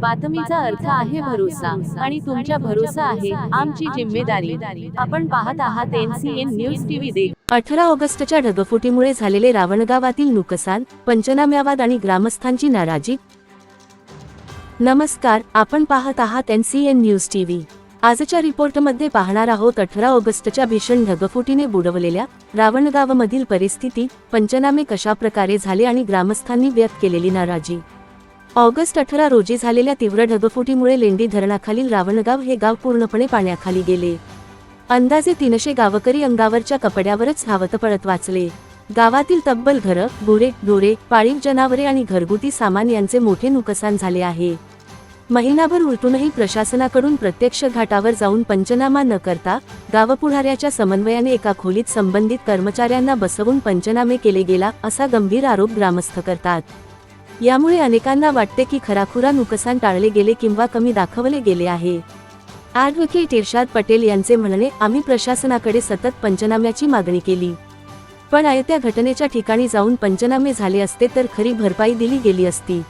बातमीचा अर्थ आहे भरोसा आणि तुमच्या भरोसा आहे आमची जिम्मेदारी. आपण पाहत आहात एनसीएन न्यूज टीव्ही दे अठरा ऑगस्टच्या ढगफुटीमुळे झालेले रावणगावातील नुकसान पंचनाम्यावाद आणि ग्रामस्थांची नाराजी. नमस्कार आपण पाहत आहात एनसीएन न्यूज टीव्ही आजच्या रिपोर्टमध्ये पाहणार आहोत अठरा ऑगस्टच्या भीषण ढगफुटीने बुडवलेल्या रावणगावमधील परिस्थिती पंचनामे कशा प्रकारे झाले आणि ग्रामस्थांनी व्यक्त केलेली नाराजी. ऑगस्ट अठरा रोजी झालेल्या तीव्र ढगफुटीमुळे लेंडी धरणाखालील रावणगाव हे गाव पूर्णपणे पाण्याखाली गेले. अंदाजे तीनशे गावकरी अंगावरच्या कपड्यावरच धावत पळत वाचले. गावातील तब्बल घरं गुरे डोरे पाळीव जनावरे आणि घरगुती सामान यांचे मोठे नुकसान झाले आहे. महिनाभर उलटूनही प्रशासनाकडून प्रत्यक्ष घाटावर जाऊन पंचनामा न करता गावपुढाऱ्याच्या समन्वयाने एका खोलीत संबंधित कर्मचाऱ्यांना बसवून पंचनामे केले गेला असा गंभीर आरोप ग्रामस्थ करतात. यामुळे अनेकांना वाटते की खराखुरा नुकसान टाळले गेले किंवा कमी दाखवले गेले आहे. ॲडव्होकेट इर्शाद पटेल यांचे म्हणणे आम्ही प्रशासनाकडे सतत पंचनाम्याची मागणी केली. पण आयत्या घटनेच्या ठिकाणी जाऊन पंचनामे झाले असते तर खरी भरपाई दिली गेली असती.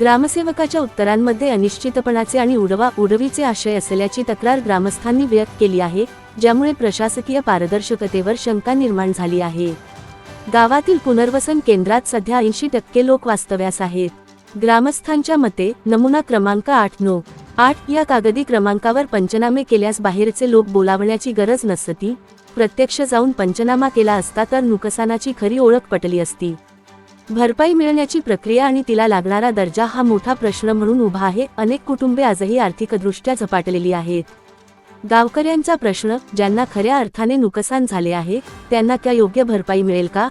ग्रामसेवकाच्या उत्तरांमध्ये अनिश्चितपणाचे आणि उडवा उडवीचे आशय असल्याची तक्रार ग्रामस्थांनी व्यक्त केली आहे ज्यामुळे प्रशासकीय पारदर्शकतेवर शंका निर्माण झाली आहे. गावातील पुनर्वसन केंद्रात सध्या ऐंशी टक्के लोक वास्तव्यास आहेत. ग्रामस्थांच्या मते नमुना क्रमांक आठ नऊ आठ या कागदी क्रमांकावर पंचनामे केल्यास बाहेरचे लोक बोलावण्याची गरज नसती. प्रत्यक्ष जाऊन पंचनामा केला असता तर नुकसानाची खरी ओळख पटली असती. भरपाई मिळण्याची प्रक्रिया आणि तिला लागणारा दर्जा हा मोठा प्रश्न म्हणून उभा आहे. अनेक कुटुंबे आजही आर्थिकदृष्ट्या झपाटलेली आहेत. गावकऱ्यांचा प्रश्न ज्यांना खऱ्या अर्थाने नुकसान झाले आहे त्यांना त्या योग्य भरपाई मिळेल का?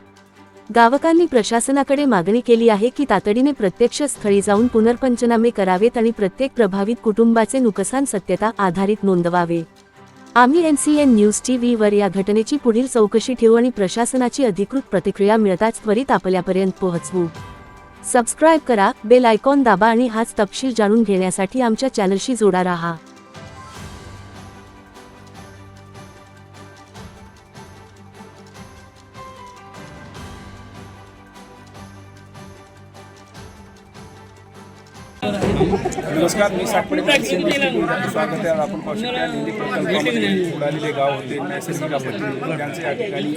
गावकांनी प्रशासनाकडे मागणी केली आहे की तातडीने प्रत्यक्ष स्थळी जाऊन पुनर्पंचनामे करावेत आणि प्रत्येक प्रभावित कुटुंबाचे नुकसान सत्यता आधारित नोंदवावे. आम्ही N C N news T व्हीवर या घटनेची पुढील चौकशी ठेवू आणि प्रशासनाची अधिकृत प्रतिक्रिया मिळताच त्वरित आपल्यापर्यंत पोहोचवू. सबस्क्राईब करा बेल आयकॉन दाबा आणि हाच तपशील जाणून घेण्यासाठी आमच्या चॅनलशी जोडा राहा. नमस्कार मी सातपडे स्वागत आहे. आपण पाहू शकता लेंडी प्रकल्पामध्ये उडालेले गाव होते नैसर्गिक आपत्ती त्यांचे या ठिकाणी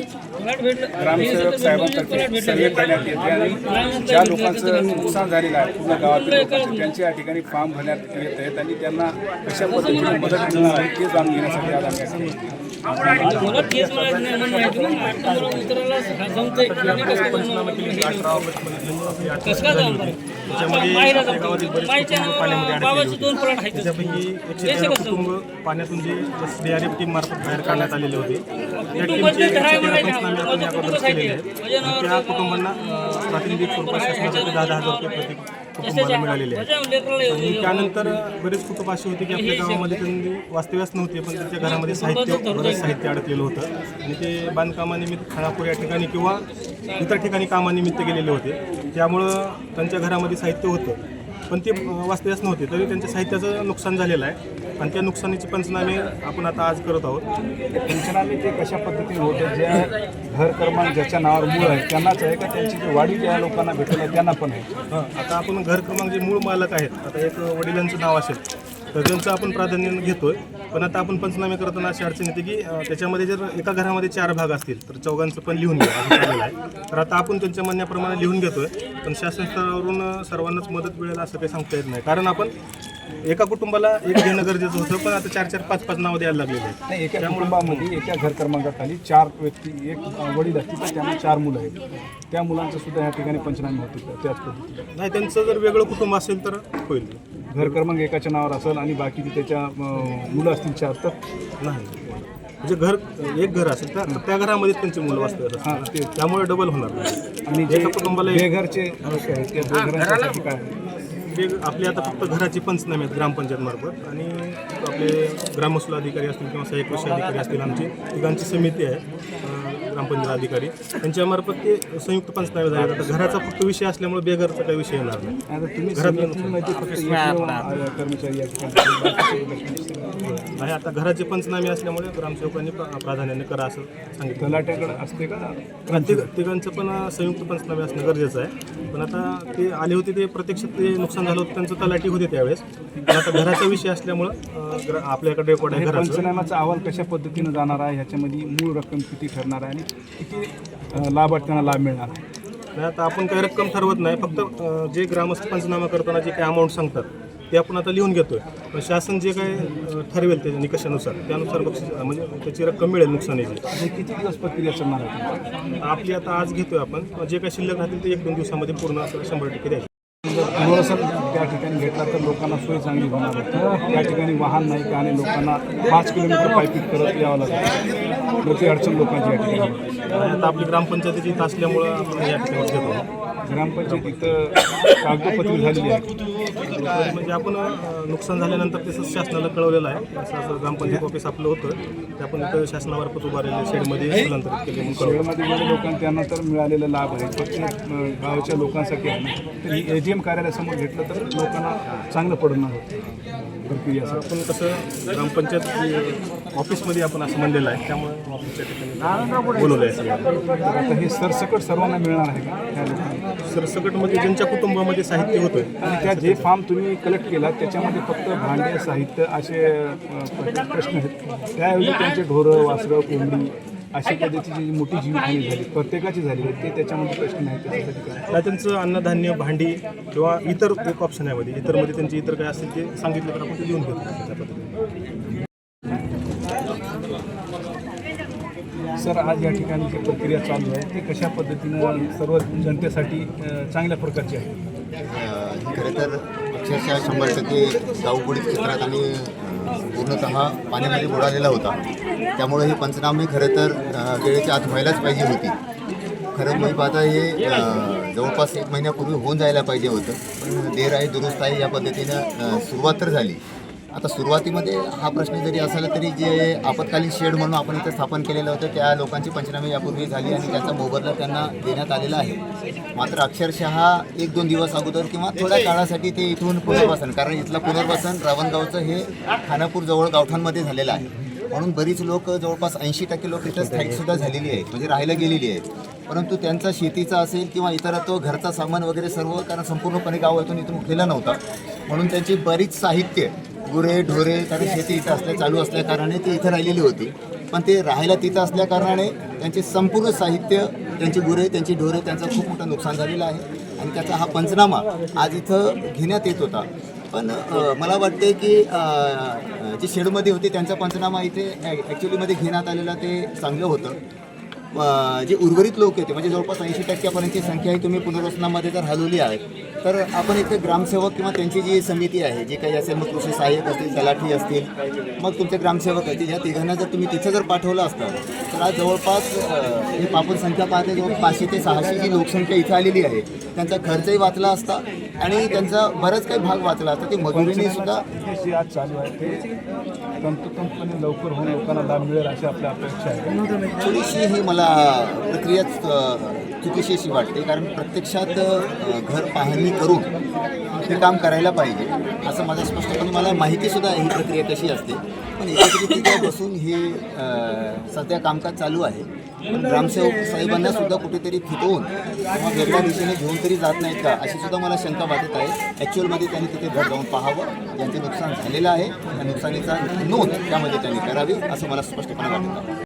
ग्रामसेवक साहेबांतर्फे सर्वे करण्यात येते आणि ज्या लोकांचं नुकसान झालेलं आहे पूर्ण गावातील लोकांचे त्यांचे या ठिकाणी फॉर्म भरण्यात येत आहेत आणि त्यांना कशा पद्धतीने मदत मिळणार आहे ते जाणून घेण्यासाठी आज आम्ही एकशे तेरा कुटुंब पाण्यातून जे डीआरएफ टीम मार्फत बाहेर काढण्यात आलेले होते त्या टीमचे त्या कुटुंबांना प्रातिनिधिक स्वरूपात शासनातर्फे दहा दहा हजार रुपये प्रति कुटुंबाला मिळालेले आहेत आणि त्यानंतर बरेच कुटुंब असे होते की आपल्या गावामध्ये त्यांनी वास्तव्यास नव्हते पण त्यांच्या घरामध्ये साहित्य बरेच साहित्य अडकलेलं होतं. आणि ते बांधकामानिमित्त खानापूर या ठिकाणी किंवा इतर ठिकाणी कामानिमित्त गेलेले होते. त्यामुळं त्यांच्या घरामध्ये साहित्य होतं. पण ते वास्तव्यास नव्हते तरी त्यांच्या साहित्याचं नुकसान झालेलं आहे. आणि त्या नुकसानीचे पंचनामे आपण आता आज करत आहोत. पंचनामे ते कशा पद्धतीने होते? ज्या घर क्रमांक ज्याच्या नावावर मूळ आहे त्यांनाच आहे का? त्यांची जी वाढी ज्या लोकांना भेटेल आहे त्यांना पण आहे? हां आता आपण घर क्रमांक जे मूळ मालक आहेत आता एक वडिलांचं नाव असेल तर त्यांचं आपण प्राधान्य घेतोय. पण आता आपण पंचनामे करताना अशी अडचण येते की त्याच्यामध्ये जर एका घरामध्ये चार भाग असतील तर चौघांचं पण लिहून घ्या आहे. तर आता आपण त्यांच्या म्हणण्याप्रमाणे लिहून घेतोय पण शासन स्तरावरून सर्वांनाच मदत मिळेल असं काही सांगता येत नाही. कारण आपण एका कुटुंबाला एक घेणं गरजेचं होतं पण आता चार चार पाच पाच नावं द्यायला लागलेले आहेत. नाही एका कुटुंबामध्ये एका घर क्रमांकाखाली चार व्यक्ती एक वडील असतील तर त्यांना चार मुलं आहेत. त्या मुलांचं सुद्धा या ठिकाणी पंचनामे होते त्याच पद्धतीने. नाही त्यांचं जर वेगळं कुटुंब असेल तर होईल. घर क्रमांक एकाच्या नावावर असेल आणि बाकीची त्याच्या अ, मुलं असतील चार तर? नाही. म्हणजे घर एक घर असेल तर त्या घरामध्ये त्यांची मुलं वाचतात हां ते त्यामुळे डबल होणार. नाही. आणि जे एका कुटुंबाला एक- बेघरचे लोक आहेत त्या काय? वेग आपले आता फक्त घराची पंचनामे आहेत ग्रामपंचायतमार्फत. आणि आपले ग्रामवसूल अधिकारी असतील किंवा सहाय्यक कृषी अधिकारी असतील आमची तिघांची समिती आहे. ग्रामपंचायत अधिकारी. त्यांच्यामार्फत ते संयुक्त पंचनामे झाले. आता घराचा फक्त विषय असल्यामुळे बेघरचा काही विषय येणार नाही. अ, कर्मचारी आता घराचे पंचनामे असल्यामुळे ग्रामसेवकांनी प्रा- प्राधान्याने करा असं सांगितलं. तलाट्याकडे असते का? तिघ तिघांचं पण संयुक्त पंचनामे असणं गरजेचं आहे. पण आता ते आले होते ते प्रत्यक्षात ते नुकसान झालं होतं त्यांचं तलाठी होते त्यावेळेस. आता घराचा विषय असल्यामुळं आपल्याकडे रेकॉर्ड आहे घराचं. पंचनामाचा अहवाल कशा पद्धतीनं जाणार आहे? ह्याच्यामध्ये मूळ रक्कम किती ठरणार आहे? आणि किती लाभार्थ्यांना लाभ मिळणार. आहे नाही आता आपण काही रक्कम ठरवत नाही फक्त जे ग्रामस्थ पंचनामा करताना जे काही अमाऊंट सांगतात ते आपण आता लिहून घेतोय. पण शासन जे काही अं, ठरवेल त्याच्या निकषानुसार त्यानुसार बक्षीस म्हणजे त्याची रक्कम मिळेल नुकसानीची. किती दिवस प्रक्रिया चालणार आपली आता आज घेतोय आपण जे काही शिल्लक राहतील ते एक दोन दिवसामध्ये पूर्ण आपल्याला शंभर टक्के द्यायचे. जर थोडंसं त्या ठिकाणी घेतला तर लोकांना सोय चांगली होणार. त्या ठिकाणी वाहन नाही का आणि लोकांना पाच किलोमीटर पायपीट करत यावं लागतं मोठी अडचण लोकांची या ठिकाणी. आता आपली ग्रामपंचायतीची असल्यामुळं या ठिकाणी ग्रामपंचायत इथं कागदोपत्री झालेली आहे म्हणजे आपण नुकसान झाल्यानंतर तसं शासनाला कळवलेलं आहे. असं असं ग्रामपंचायत ऑफिस आपलं होतं. ते आपण इथं शासनामार्फत उभारलेल्या शेडमध्ये स्थलांतरित केले म्हणून. कळवलं लोकांना त्यांना तर मिळालेला लाभ आहे. फक्त अं, गावाच्या लोकांसाठी आहे ना. तर ए जी एम कार्यालयासमोर घेतलं तर लोकांना चांगलं पडणार. होतं प्रक्रिया असं आपण कसं ग्रामपंचायत ऑफिसमध्ये आपण असं म्हणलेलं आहे त्यामुळे ऑफिसच्या ठिकाणी बोलवलं आहे सगळं आता हे सरसकट सर्वांना मिळणार आहे का? त्या लोकांना? सरसकटमध्ये ज्यांच्या कुटुंबामध्ये साहित्य होतं आणि त्या जे फॉर्म तुम्ही कलेक्ट केला त्याच्यामध्ये फक्त भांडे साहित्य असे प्रश्न आहेत. त्याऐवजी त्यांचे ढोरं वासरं कोंबडी अशा पद्धतीची जी मोठी जीवितहानी झाली प्रत्येकाची झाली ते त्याच्यामध्ये प्रश्न नाही त्याच्यासाठी काय नाही. त्यांचं अन्नधान्य भांडी किंवा इतर एक ऑप्शन आहे मध्ये. इतरमध्ये त्यांचे इतर काय असेल ते सांगितलं तर आपण ते देऊन घेतो. त्या पद्धतीने सर आज या ठिकाणी जी प्रक्रिया चालू आहे ते कशा पद्धतीनं सर्व जनतेसाठी चांगल्या प्रकारची आहे? खरं तर अक्षरशः शंभर टक्के गावबुडीत क्षेत्रात आणि पूर्णतः पाण्यामध्ये बुडालेला होता. त्यामुळे हे पंचनामे खरं तर वेळेच्या आत व्हायलाच पाहिजे होती. खरं मी पाहता हे जवळपास एक महिन्यापूर्वी होऊन जायला पाहिजे होतं. पण देर आहे दुरुस्त आहे या पद्धतीनं सुरुवात तर झाली. आता सुरुवातीमध्ये हा प्रश्न जरी असला तरी जे आपत्कालीन शेड म्हणून आपण इथं स्थापन केलेलं होतं त्या लोकांची पंचनामे यापूर्वी झाली आणि त्याचा मोबदला त्यांना देण्यात आलेला आहे. मात्र अक्षरशः एक दोन दिवस अगोदर किंवा थोड्या काळासाठी ते इथून पुनर्वसन कारण इथलं पुनर्वसन रावणगावचं हे खानापूर जवळ गावठांमध्ये झालेलं आहे. म्हणून बरीच लोक जवळपास ऐंशी टक्के लोक इथं स्थायिकसुद्धा झालेली आहेत म्हणजे राहायला गेलेली आहेत. परंतु त्यांचा शेतीचा असेल किंवा इतर तो घरचा सामान वगैरे सर्व कारण संपूर्णपणे गाव इथून इथून उठलेला नव्हता. म्हणून त्यांची बरीच साहित्य गुरे ढोरे कारण शेती इथं असल्या चालू असल्या कारणाने इथं राहिलेली होती. पण ते राहायला तिथं असल्या कारणाने त्यांचे संपूर्ण साहित्य त्यांची गुरे त्यांची ढोरे त्यांचं खूप मोठं नुकसान झालेलं आहे. आणि त्याचा हा पंचनामा आज इथं घेण्यात येत होता. पण मला वाटते की जे शेडमध्ये होते त्यांचा पंचनामा इथे ॲक्च्युलीमध्ये घेण्यात आलेला ते चांगलं होतं. जे उर्वरित लोक होते म्हणजे जवळपास ऐंशी टक्क्यापर्यंतची संख्या ही तुम्ही पुनर्वसनामध्ये जर हलवली आहे तर आपण इथे ग्रामसेवक किंवा त्यांची जी समिती आहे जे काही असेल मग कृषी सहाय्यक असतील तलाठी असतील मग तुमचे ग्रामसेवक असतील या तिघांना जर तुम्ही तिथं जर पाठवलं असतं तर आज जवळपास हे आपण संख्या पाहते जवळ पाचशे ते सहाशे जी लोकसंख्या इथं आलेली आहे त्यांचा खर्चही वाचला असता आणि त्यांचा बराच काही भाग वाचला असता ते मजुरीने सुद्धा आज चालू आहे. ते तंतोतंतपणे लवकर होऊन लोकांना लाभ मिळेल अशी आपल्या अपेक्षा आहे. थोडीशी ही मला प्रक्रियाच चुकीशी अशी वाटते कारण प्रत्यक्षात घर पाहणी करून हे काम करायला पाहिजे असं माझं स्पष्टपणे मला माहितीसुद्धा आहे ही प्रक्रिया कशी असते. पण एकत्रित बसून हे सध्या कामकाज चालू आहे. पण ग्रामसेवक साहेबांना सुद्धा कुठेतरी फिटवून किंवा वेगळ्या दिशेने घेऊन तरी जात नाहीत का अशी सुद्धा मला शंका वाटत आहे. ॲक्च्युअलमध्ये त्यांनी तिथे घर जाऊन पाहावं ज्यांचे नुकसान झालेलं आहे त्या नुकसानीचा नोंद त्यामध्ये त्यांनी करावी असं मला स्पष्टपणे वाटतं.